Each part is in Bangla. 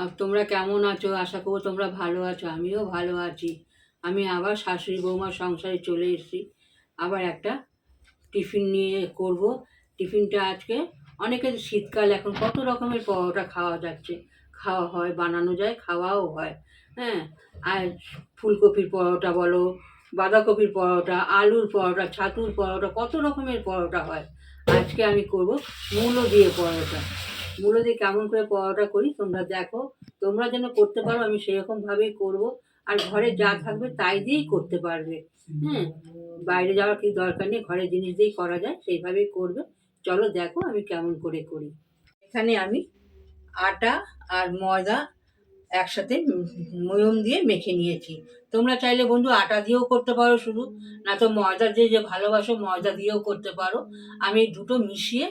আর তোমরা কেমন আছো? আশা করব তোমরা ভালো আছো, আমিও ভালো আছি। আমি আবার শাশুড়ি বৌমার সংসারে চলে এসেছি। আবার একটা টিফিন নিয়ে করব। টিফিনটা আজকে অনেকের শীতকাল, এখন কত রকমের পরোটা খাওয়া যাচ্ছে। খাওয়া হয়, বানানো যায়, খাওয়াও হয়। হ্যাঁ আর ফুলকপির পরোটা বলো, বাঁধাকপির পরোটা, আলুর পরোটা, ছাতুর পরোটা, কত রকমের পরোটা হয়। আজকে আমি করব মূলো দিয়ে পরোটা। মূলো দিয়ে কেমন করে পরোটা করি, তোমরা দেখো। তোমরা যেন করতে পারো, আমি সেরকমভাবেই করব। আর ঘরে যা থাকবে তাই দিয়েই করতে পারবে। হ্যাঁ? বাইরে যাওয়ার কি দরকার নেই ঘরের জিনিস দিয়েই করা যায়, সেইভাবেই করবে। চলো দেখো আমি কেমন করে করি। এখানে আমি আটা আর ময়দা একসাথে ময়ম দিয়ে মেখে নিয়েছি। তোমরা চাইলে বন্ধু আটা দিয়েও করতে পারো শুধু। না তো ময়দা দিয়ে যে ভালোবাসো ময়দা দিয়েও করতে পারো। আমি দুটো মিশিয়ে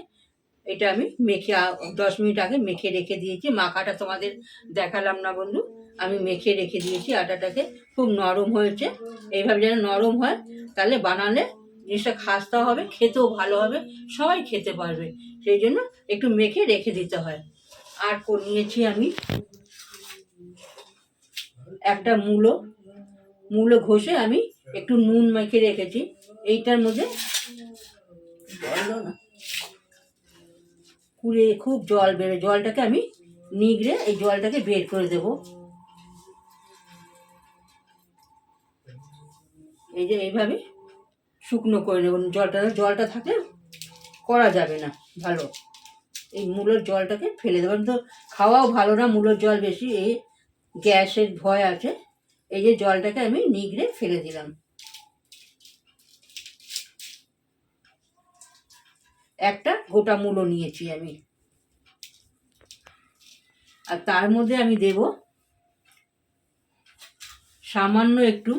এটা আমি মেখে দশ মিনিট আগে মেখে রেখে দিয়েছি। মাখাটা তোমাদের দেখালাম না বন্ধু। আমি মেখে রেখে দিয়েছি, আটাটাকে খুব নরম হয়েছে। এইভাবে যেন নরম হয়, তাহলে বানালে জিনিসটা খাস্তা হবে, খেতেও ভালো হবে, সবাই খেতে পারবে। সেই জন্য একটু মেখে রেখে দিতে হয়। আর নিয়েছি আমি একটা মূলো। মূলো ঘষে আমি একটু নুন মেখে রেখেছি। এইটার মধ্যে না। কুড়ে খুব জল বেরো, জলটাকে আমি নিগড়ে এই জলটাকে বের করে দেব। এই যে এইভাবে শুকনো করে নেব। জলটা জলটা থাকলে করা যাবে না, ভালো। এই মূলোর জলটাকে ফেলে দেবেন তো খাওয়াও ভালো না, মূলোর জল বেশি, এই গ্যাসের ভয় আছে। এই যে জলটাকে আমি নিগড়ে ফেলে দিলাম। একটা গোটা মূলো নিয়েছি আমি। আর তার মধ্যে আমি দেব সামান্য একটু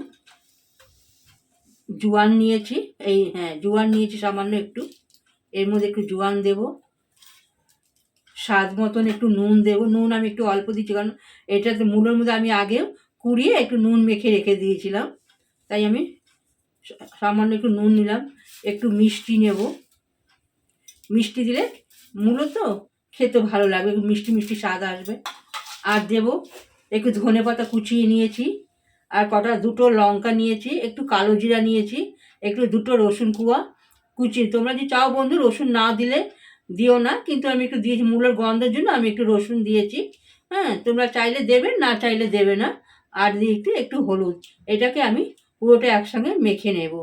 জোয়ান নিয়েছি। এই হ্যাঁ জোয়ান নিয়েছি সামান্য একটু। এর মধ্যে একটু জোয়ান দেব। স্বাদ মতন একটু নুন দেব। নুন আমি একটু অল্প দিচ্ছি কারণ এটাতে মূলের মধ্যে আমি আগেও কুড়িয়ে একটু নুন মেখে রেখে দিয়েছিলাম। তাই আমি সামান্য একটু নুন নিলাম। একটু মিষ্টি নেব। মিষ্টি দিলে মূলত খেতে ভালো লাগবে মিষ্টি মিষ্টি স্বাদ আসবে। আর দেব, একটু ধনে পাতা কুচিয়ে নিয়েছি, আর কটা দুটো লঙ্কা নিয়েছি, একটু কালো জিরা নিয়েছি, একটু দুটো রসুন কুয়া কুচিয়ে। তোমরা যদি চাও বন্ধু, রসুন না দিলে দিও না, কিন্তু আমি একটু দিয়েছি মূলের গন্ধের জন্য, আমি একটু রসুন দিয়েছি। হ্যাঁ তোমরা চাইলে দেবে, না চাইলে দেবে না। আর দিয়ে একটু একটু হলুদ। এটাকে আমি পুরোটা একসঙ্গে মেখে নেব।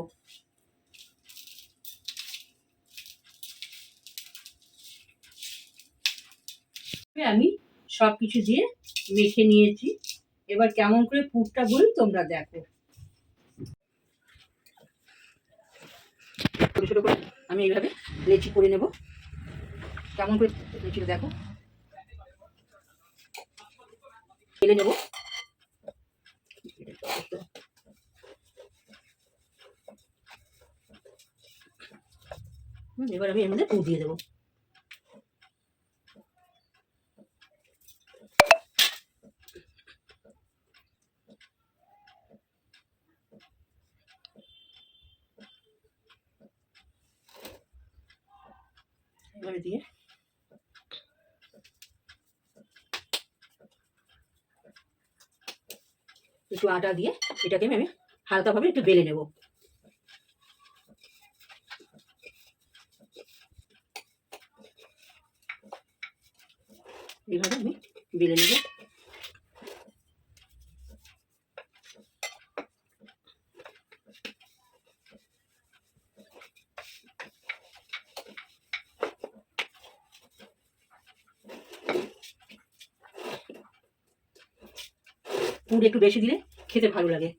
আমি সব কিছু দিয়ে মেখে নিয়েছি। এবার কেমন করে পুরটা বলি তোমরা দেখো। ছোটো করে আমি এইভাবে লেচি করে নেব। কেমন করে লেচিটা দেখো। ফেলে নেব। এবার আমি এর মধ্যে পুর দিয়ে দেবো। এবারে দিয়ে একটু আটা দিয়ে এটাকে আমি হালকাভাবে একটু বেলে নেব এইভাবে আমি বেলে নেব পুর একটু বেশি দিলে খেতে ভালো লাগে।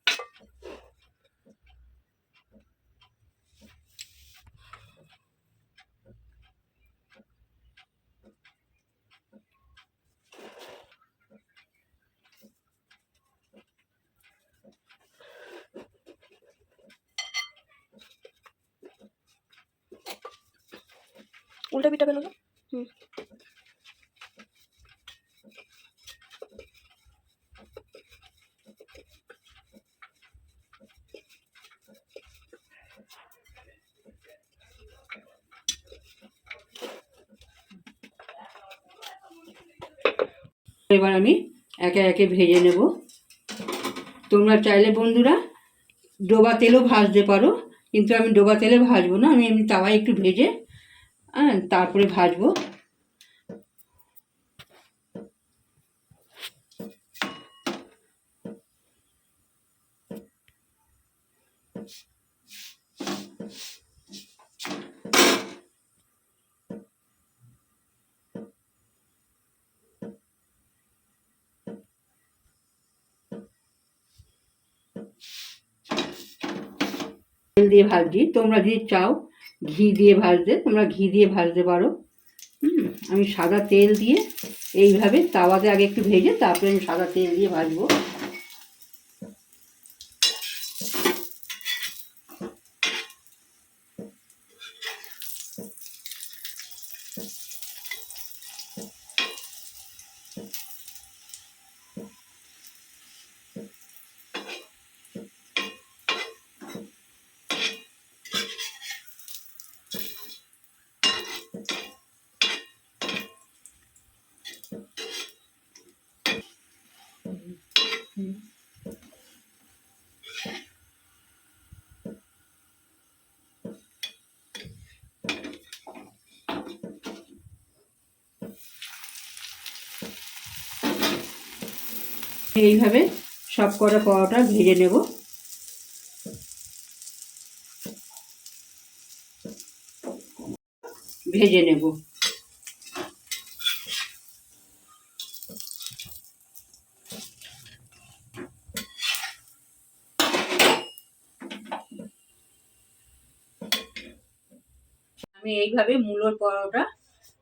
উল্টা পিঠা বেলো হুম। এবার আমি একে একে ভেজে নেব। তোমরা চাইলে বন্ধুরা ডোবা তেলও ভাজতে পারো, কিন্তু আমি ডোবা তেলে ভাজবো না, আমি এমনি তাওয়ায় একটু ভেজে হ্যাঁ তারপরে ভাজবো। তেল দিয়ে ভাজছি তোমরা যদি চাও ঘি দিয়ে ভাজতে, তোমরা ঘি দিয়ে ভাজতে পারো। আমি সাদা তেল দিয়ে এইভাবে তাওয়াতে আগে একটু ভেজে তারপরে আমি সাদা তেল দিয়ে ভাজবো। এইভাবে সব কটা পরোটা ভেজে নেব। ভেজে নেব। আমি এইভাবে মূলোর পরোটা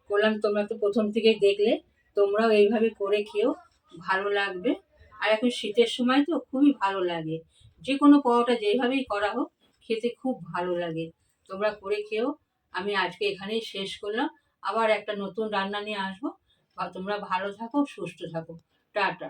করলাম, তোমরা তো প্রথম থেকেই দেখলে, তোমরাও এইভাবে করে খেও ভালো লাগবে। আর এখন শীতের সময় তো খুবই ভালো লাগে। যে কোনো পরোটা যেভাবেই করা হোক, খেতে খুব ভালো লাগে। তোমরা করে খেও। আমি আজকে এখানেই শেষ করলাম। আবার একটা নতুন রান্না নিয়ে আসব। তোমরা ভালো থাকো, সুস্থ থাকো। টাটা।